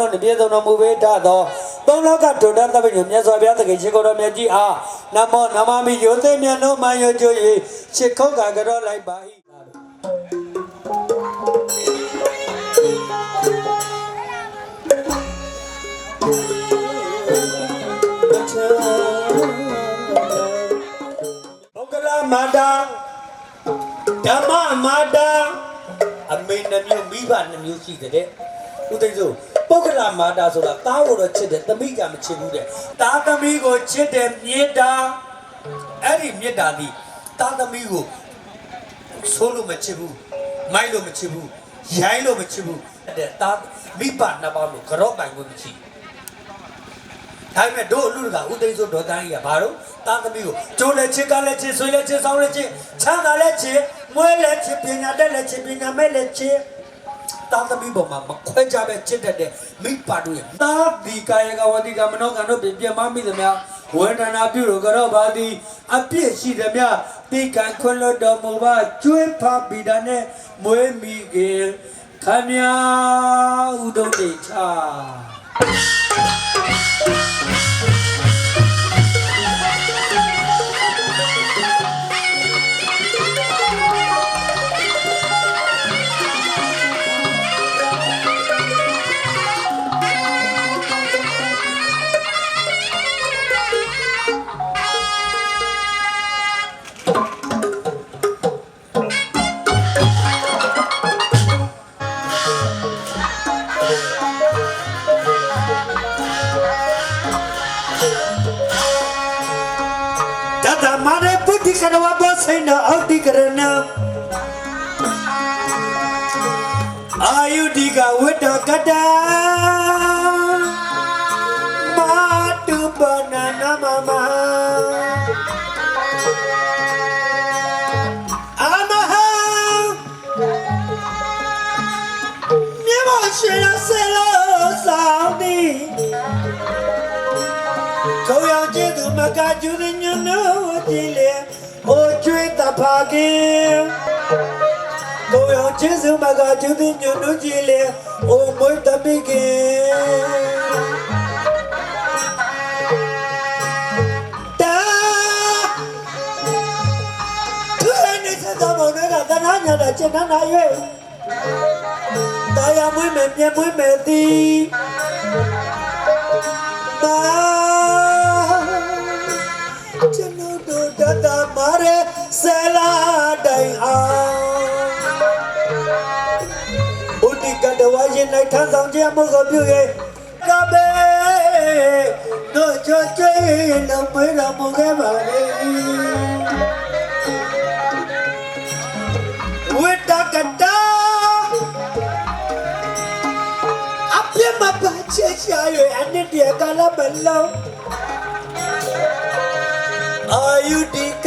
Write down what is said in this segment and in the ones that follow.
တို့တပြည့်စုံတော်မူပေးထသောသုံးလောကဒုဒ္ဒသဗ္ဗညုမြတ်စွာဘုရားသခင်ရှင်ကိုယ်တော်မြတ်ကြီးအားနမောနမမိယောသိမြတ်လုံးမှယောကျွ၍ရှ िख ုတ်ကကြောလိုက်ပါ၏ဘုက္ကလမာတာဓမ္မမာတာအမေနှမျိုးမိဘနှမျိုးရှိတဲ့ဥသိစု ပုဂ္ဂလမာတာဆိုတာတားကိုတော့ချစ်တယ်သမီးကမချစ်ဘူးတဲ့တားသမီးကိုချစ်တယ်မေတ္တာအဲ့ဒီမေတ္တာဒီတားသမီးကိုဆိုးလို့မချစ်ဘူးမိုက်လို့မချစ်ဘူးရိုင်းလို့မချစ်ဘူးတဲ့တားမိဘနှစ်ပါးလို့ကြော့ပိုင်ကိုမရှိဘူးဒါပေမဲ့တို့အလူတကဥသိမ်းစိုးဒေါ်တန်းကြီးကဘာလို့တာသမီးကိုကျိုးလက်ချစ်ကလက်ချစ်ဆွေးလက်ချစ်ဆောင်းလက်ချစ်ချမ်းသာလက်ချစ်မွေးလက်ချစ်ပညာတက်လက်ချစ်ပညာမဲ့လက်ချစ် တာသမီးပေါ်မှာမခွဲကြပဲချစ်တတ်တဲ့မိပါတို့ရဲ့သာဒီကာယကဝတိကမနောကံတို့ပြင်ပြမမိသမျှဝေဒနာပြုလို့ကြောပါသည်အပြည့်ရှိသမျှတိကံခွင့်လွတ်တော်မူပါကျွေးဖားပြီးတာနဲ့မွေးမိခင်ခမညာဥဒုံတိချာ ရဝဘောစိနအောက်တိကရဏအာယုဒီကဝိတကတမာတုပနနမမ အမဟံမြေမရှိရဆဲလို့ဆောင်ဒီကိုယ်ရောက်ကျေသူမကကျူးညွန်းလို့ကြည်လေဟိုကျွေးတဖာကင်ကိုယ်ရောက်ကျေသူမကကျူးညွန်းလို့ကြည်လေဟိုမွေးတပိကင်တာသူနေစတဲ့မောင်ကတနာညာတာကျန်နာရွေးတာယာမွေးမယ်ပြန်မွေးမယ်သည် တို့တတမာရဲဆလာတိုင်အောင်ဘုဒ္ဓကတဝါရင်၌ထမ်းဆောင်ခြင်းမှုကိုပြု၍ကဘေတို့ချွတ်ချွေလုံးမေးတော်မူခဲ့ပါလေဝိတကတာအပြစ်မပါချေရှာရွယ်အနှစ်တရကာလမလုံး အာယုတိက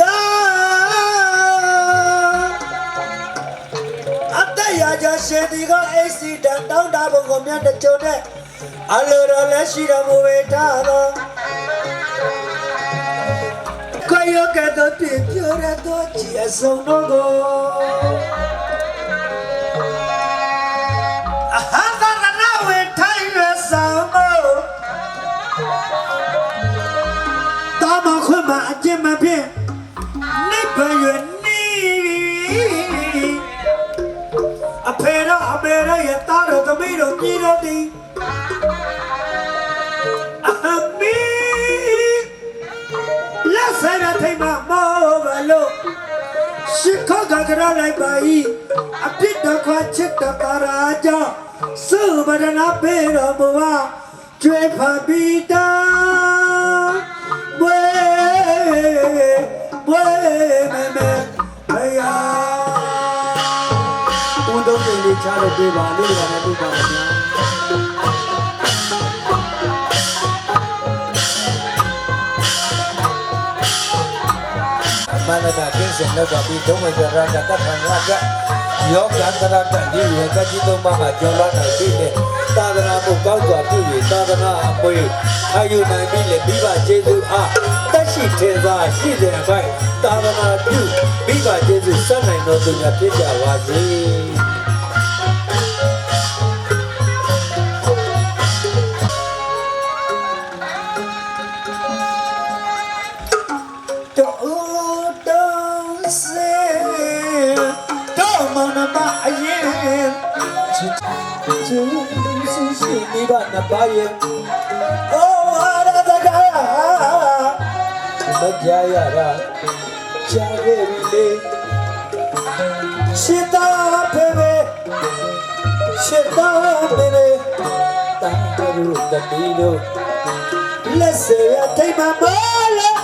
အတရကြရှင်ဒီကအေစီတန်တောင်းတာဘုံကိုမြတ်တကြုံတဲ့အလိုတော်လည်းရှိတော်မူဝေထားတော်ခွေရကတဲ့ပြပြရတော့ကြည်အစုံတော်ကို င့်မအကျင့်မဖြစ်နိဗ္ဗာန်ရနီအဖေရောအမေရောယတာတော်သမီးတော်ပြည်တော်သည်အဟမီလက်ဆရာထိမမောဘလို့ရှိခကကရလိုက်ပါ၏အပြစ်တော်ခွာချစ်တော်ကာရာကြောင့်သုဗဒနာပေတော်မူပါကျွေးဖပြီးတာ တော်ကြီးလေးချလို့ပြေးပါလို့ရတယ်ပြပါဗျာမန္တနာကင်းစင်တော့ပြီးဒုံမကြရတာတတ်ခံရကယောဂန္တရတဒီဝေကတိတုံးမှာကျော်လာနိုင်ပြီလေသာသနာ့ကိုကောက်စွာပြု၍သာသနာအမွေအာယုနိုင်ပြီလေမိဘကျေးဇူးအားတက်ရှိထေသာရှိတဲ့အပိုင်းသာသနာပြုမိဘကျေးဇူးဆက်နိုင်တော်သူများဖြစ်ကြပါစေ ရှိမိဘနှစ်ပါးရဲ့အိုးဟာရသကားမကြရတာကြားခဲ့ပြီလေရှစ်သားဖေဖေရှစ်သားမေမေတာတူတတိလို့လက်စရာထိတ်မမလို့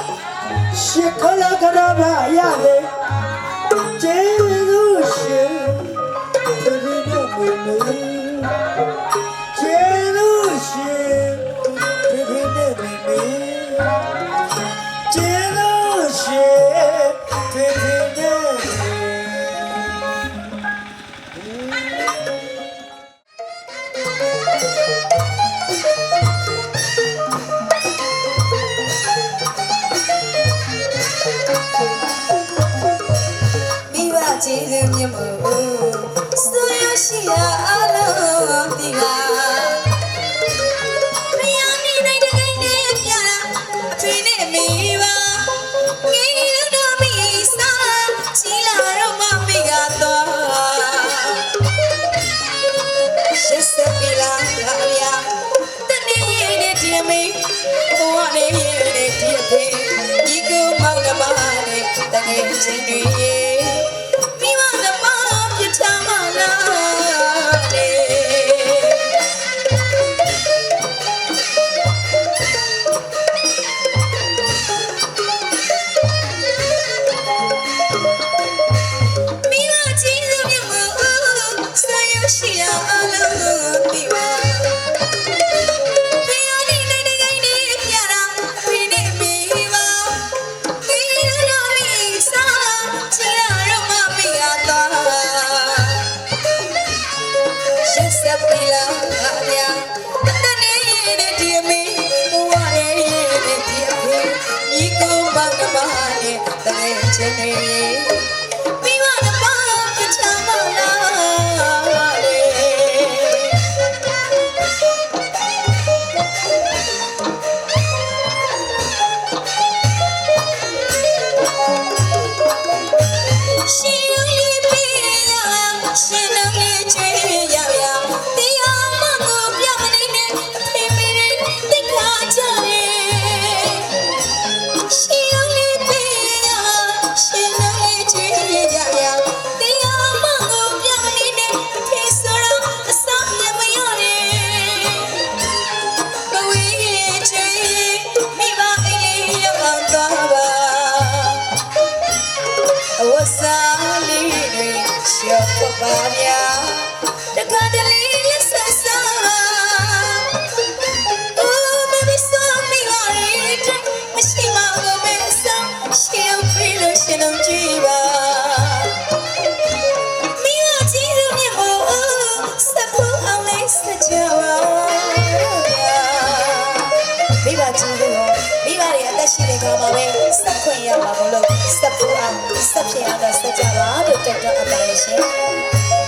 ရှစ်ခလာကနာပါရလေကျေးဇူးရှင်တတိလို့မေမေ ချီးမြှင့်မှုစွရရှိရအလုံးဒီက ভজনে ရှိနေကြပါပဲစက်ခွင့်ရပါမလို့စက်ဖို့အောင်စက်ဖြစ်အောင်စက်ကြပါလို့တက်တော့အပါရရှင်